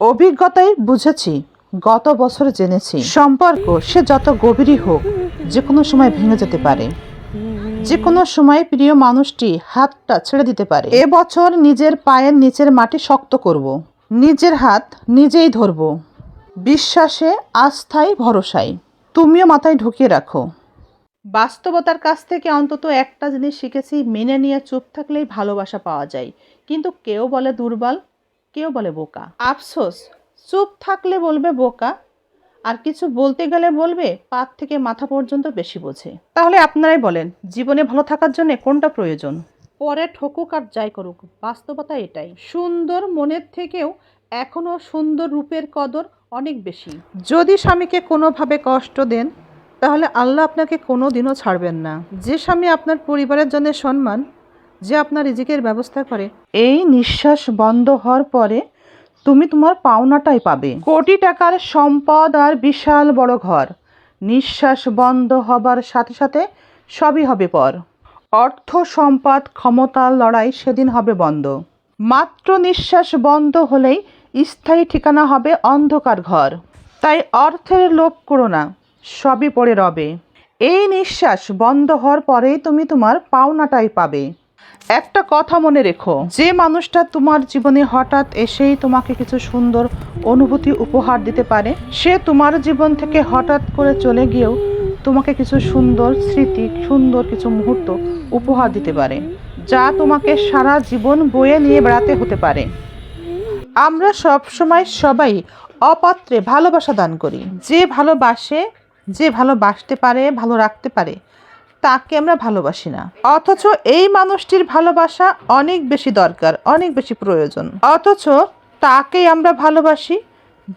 অভিজ্ঞতায় বুঝেছি, গত বছর জেনেছি। সম্পর্ক সে যত গভীরই হোক যে কোনো সময় ভেঙে যেতে পারে। যে কোনো সময় প্রিয় মানুষটি হাতটা ছেড়ে দিতে পারে। এবছর নিজের পায়ের নিচের মাটি শক্ত করব। নিজের হাত নিজেই ধরব। বিশ্বাসে, আস্থায়, ভরসায়। তুমিও মাথায় ঢুকিয়ে রাখো। বাস্তবতার কাছ থেকে অন্তত একটা জিনিস শিখেছি, মেনে নিয়ে চুপ থাকলেই ভালোবাসা পাওয়া যায়। কিন্তু কেউ বলে দুর্বল। কেউ বলে বোকা। আফসোস, চুপ থাকলে বলবে বোকা, আর কিছু বলতে গেলে বলবে, পাত থেকে মাথা পর্যন্ত বেশি বোঝে। তাহলে আপনারাই বলেন, জীবনে ভালো থাকার জন্য কোনটা প্রয়োজন? পরে ঠকুক আর যাই করুক, বাস্তবতা এটাই। সুন্দর মনের থেকেও এখনও সুন্দর রূপের কদর অনেক বেশি। যদি স্বামীকে কোনোভাবে কষ্ট দেন, তাহলে আল্লাহ আপনাকে কোনো দিনও ছাড়বেন না। যে স্বামী আপনার পরিবারের জন্য সম্মান যে আপনার রিজিকের ব্যবস্থা করে। এই নিঃশ্বাস বন্ধ হওয়ার পরে তুমি তোমার পাওনাটাই পাবে। কোটি টাকার সম্পদ আর বিশাল বড় ঘর। নিঃশ্বাস বন্ধ হবার সাথে সাথে সবই হবে পর। অর্থ সম্পদ ক্ষমতার লড়াই সেদিন হবে বন্ধ। মাত্র নিঃশ্বাস বন্ধ হলেই স্থায়ী ঠিকানা হবে অন্ধকার ঘর। তাই অর্থের লোভ করো না, সবই পড়ে রবে। এই নিঃশ্বাস বন্ধ হওয়ার পরেই তুমি তোমার পাওনাটাই পাবে। একটা কথা মনে রেখো, যে মানুষটা তোমার জীবনে হঠাৎ এসেই তোমাকে কিছু সুন্দর অনুভূতি উপহার দিতে পারে, সে তোমার জীবন থেকে হঠাৎ করে চলে গিয়েও তোমাকে কিছু সুন্দর স্মৃতি, সুন্দর কিছু মুহূর্ত উপহার দিতে পারে, যা তোমাকে সারা জীবন বয়ে নিয়ে বেড়াতে হতে পারে। আমরা সব সময় সবাই অপাত্রে ভালোবাসা দান করি, যে ভালোবাসে, যে ভালোবাসতে পারে, ভালো রাখতে পারে। তাকে আমরা ভালোবাসি না। অথচ এই মানুষটির ভালোবাসা অনেক বেশি দরকার, অনেক বেশি প্রয়োজন। অথচ তাকেই আমরা ভালোবাসি,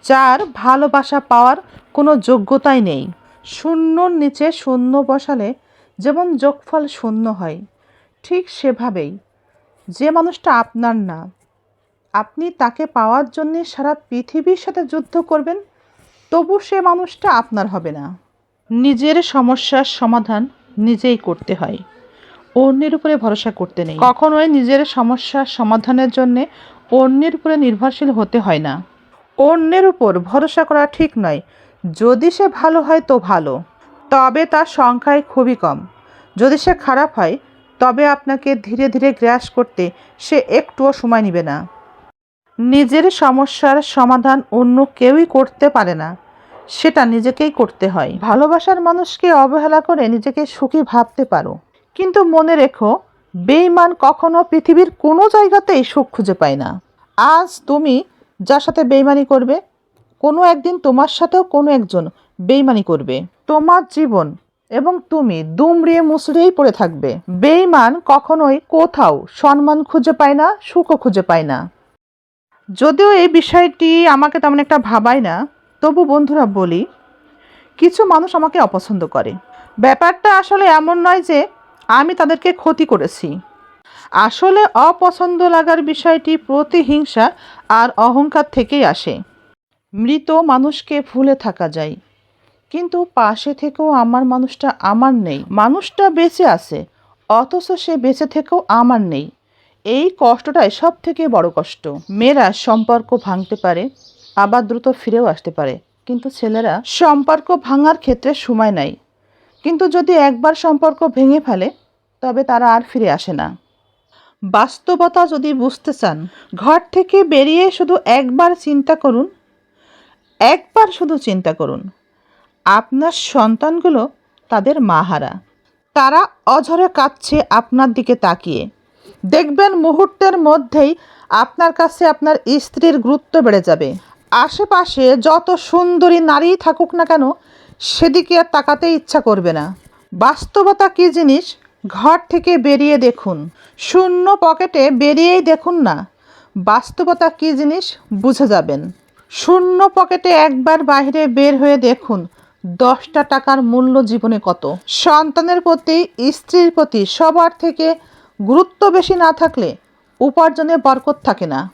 যার ভালোবাসা পাওয়ার কোনো যোগ্যতাই নেই। শূন্যর নিচে শূন্য বসালে যেমন যোগফল শূন্য হয়, ঠিক সেভাবেই। যে মানুষটা আপনার না, আপনি তাকে পাওয়ার জন্যে সারা পৃথিবীর সাথে যুদ্ধ করবেন, তবু সে মানুষটা আপনার হবে না। নিজের সমস্যার সমাধান নিজেই করতে হয়। অন্যের উপরে ভরসা করতে নেই। কখনোই নিজের সমস্যার সমাধানের জন্য অন্যের উপরে নির্ভরশীল হতে হয় না। অন্যের উপর ভরসা করা ঠিক নয়। যদি সে ভালো হয় তো ভালো। তবে তার সংখ্যায় খুবই কম। যদি সে খারাপ হয়, তবে আপনাকে ধীরে ধীরে গ্রাস করতে সে একটুও সময় নেবে না। নিজের সমস্যার সমাধান অন্য কেউই করতে পারে না। সেটা নিজেকেই করতে হয়। ভালোবাসার মানুষকে অবহেলা করে নিজেকে সুখী ভাবতে পারো। কিন্তু মনে রেখো বেইমান কখনো পৃথিবীর কোনো জায়গাতেই সুখ খুঁজে পায় না। আজ তুমি যার সাথে বেইমানি করবে, কোনো একদিন তোমার সাথেও কোনো একজন বেইমানি করবে। তোমার জীবন এবং তুমি দুমড়িয়ে মুসড়িয়েই পড়ে থাকবে। বেইমান কখনোই কোথাও সম্মান খুঁজে পায় না, সুখও খুঁজে পায় না। যদিও এই বিষয়টি আমাকে তেমন একটা ভাবায় না তবু বন্ধুরা বলি, কিছু মানুষ আমাকে অপছন্দ করে। ব্যাপারটা আসলে এমন নয় যে আমি তাদেরকে ক্ষতি করেছি। আসলে অপছন্দ লাগার বিষয়টি প্রতিহিংসা আর অহংকার থেকেই আসে। মৃত মানুষকে ভুলে থাকা যায়। কিন্তু পাশে থেকেও আমার মানুষটা আমার নেই। মানুষটা বেঁচে আছে, অথচ সে বেঁচে থেকেও আমার নেই। এই কষ্টটাই সব থেকে বড় কষ্ট। মেয়েরা সম্পর্ক ভাঙতে পারে আবার দ্রুত ফিরেও আসতে পারে। কিন্তু ছেলেরা সম্পর্ক ভাঙার ক্ষেত্রে সময় নাই। কিন্তু যদি একবার সম্পর্ক ভেঙে ফেলে, তবে তারা আর ফিরে আসে না। বাস্তবতা যদি বুঝতে চান, ঘর থেকে বেরিয়ে শুধু একবার চিন্তা করুন। একবার শুধু চিন্তা করুন। আপনার সন্তানগুলো তাদের মাহারা। তারা অঝরে কাঁদছে আপনার দিকে তাকিয়ে। দেখবেন মুহূর্তের মধ্যেই আপনার কাছে আপনার স্ত্রীর গুরুত্ব বেড়ে যাবে। আশেপাশে যত সুন্দরী নারী থাকুক না কেন, সেদিকে আর তাকাতে ইচ্ছা করবে না। বাস্তবতা কী জিনিস? ঘর থেকে বেরিয়ে দেখুন। শূন্য পকেটে বেরিয়েই দেখুন না। বাস্তবতা কী জিনিস? বুঝে যাবেন। শূন্য পকেটে একবার বাইরে বের হয়ে দেখুন, দশটা টাকার মূল্য জীবনে কত। সন্তানের প্রতি, স্ত্রীর প্রতি সবার থেকে গুরুত্ব বেশি না থাকলে উপার্জনে বরকত থাকে না।